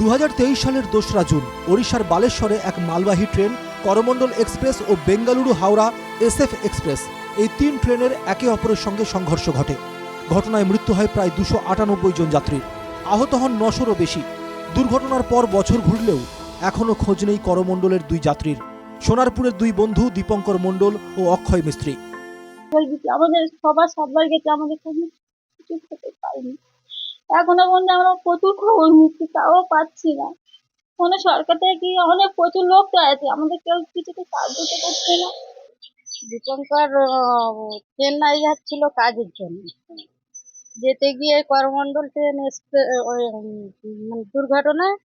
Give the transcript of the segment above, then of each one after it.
দু হাজার তেইশ সালের দোসরা জুন, ওড়িশার বালেশ্বরে এক মালবাহী ট্রেন করমণ্ডল এক্সপ্রেস ও বেঙ্গালুরু হাওড়া এসএফ এক্সপ্রেস এই তিন ট্রেনের একে অপরের সঙ্গে সংঘর্ষ ঘটে। ঘটনায় মৃত্যু হয় প্রায় দুশো আটানব্বই জন যাত্রীর। আহত হন নশোরও বেশি। দুর্ঘটনার পর বছর ঘুরলেও এখনও খোঁজ নেই করমণ্ডলের দুই যাত্রীর। সোনারপুরের দুই বন্ধু দীপঙ্কর মণ্ডল ও অক্ষয় মিস্ত্রি। আমাদের সবার সাতবার গেছে, আমাদের কোনো কিছু খেতে পারিনি। এখনও পর্যন্ত আমরা প্রচুর খবর নিচ্ছি তাও পাচ্ছি না। মানে সরকার থেকে কি অনেক প্রচুর লোক তো আছে আমাদের কেউ কিছুতে সাহায্য তো করছে না। দীপঙ্কর চেন্নাই যাচ্ছিল কাজের জন্য। যেতে গিয়ে করমণ্ডল ট্রেন মানে দুর্ঘটনায়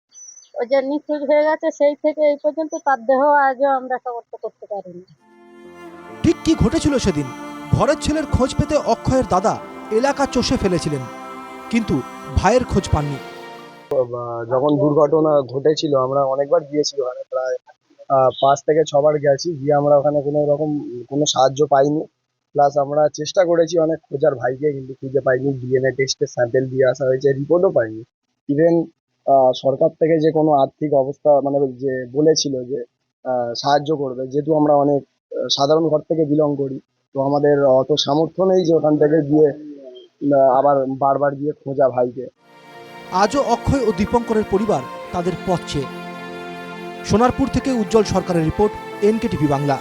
ওই যে নিখোঁজ হয়ে গেছে সেই থেকে এই পর্যন্ত তার দেহ আজও আমরা সমর্থ করতে পারিনি। ঠিক কি ঘটেছিল সেদিন? ঘরের ছেলের খোঁজ পেতে অক্ষয়ের দাদা এলাকা চষে ফেলেছিলেন। কিন্তু ভাইয়ের খোঁজ পাননি। যখন দুর্ঘটনা ঘটেছিল, আমরা অনেকবার গিয়েছি ওখানে, প্রায় পাঁচ থেকে ছবার গেছি, গিয়ে আমরা ওখানে কোনো রকম, কোনো সাহায্য পাইনি। প্লাস আমরা চেষ্টা করেছি অনেক খোঁজার ভাইকে কিন্তু খুঁজে পাইনি, ডিএনএ টেস্টের স্যাম্পেল দিয়ে আসা হয়েছে, রিপোর্টও পাইনি। ইভেন সরকার থেকে যে কোনো আর্থিক অবস্থা মানে যে বলেছিল যে সাহায্য করবে, যেহেতু আমরা অনেক সাধারণ ঘর থেকে বিলং করি, তো আমাদের অত সামর্থ্য নেই যে ওখান থেকে গিয়ে আবার বারবার গিয়ে খোঁজা ভাইকে। আজও অক্ষয় ও দীপঙ্করের পরিবার তাদের পথ সোনারপুর থেকে উজ্জ্বল সরকারের রিপোর্ট, এনকেটিভি বাংলা।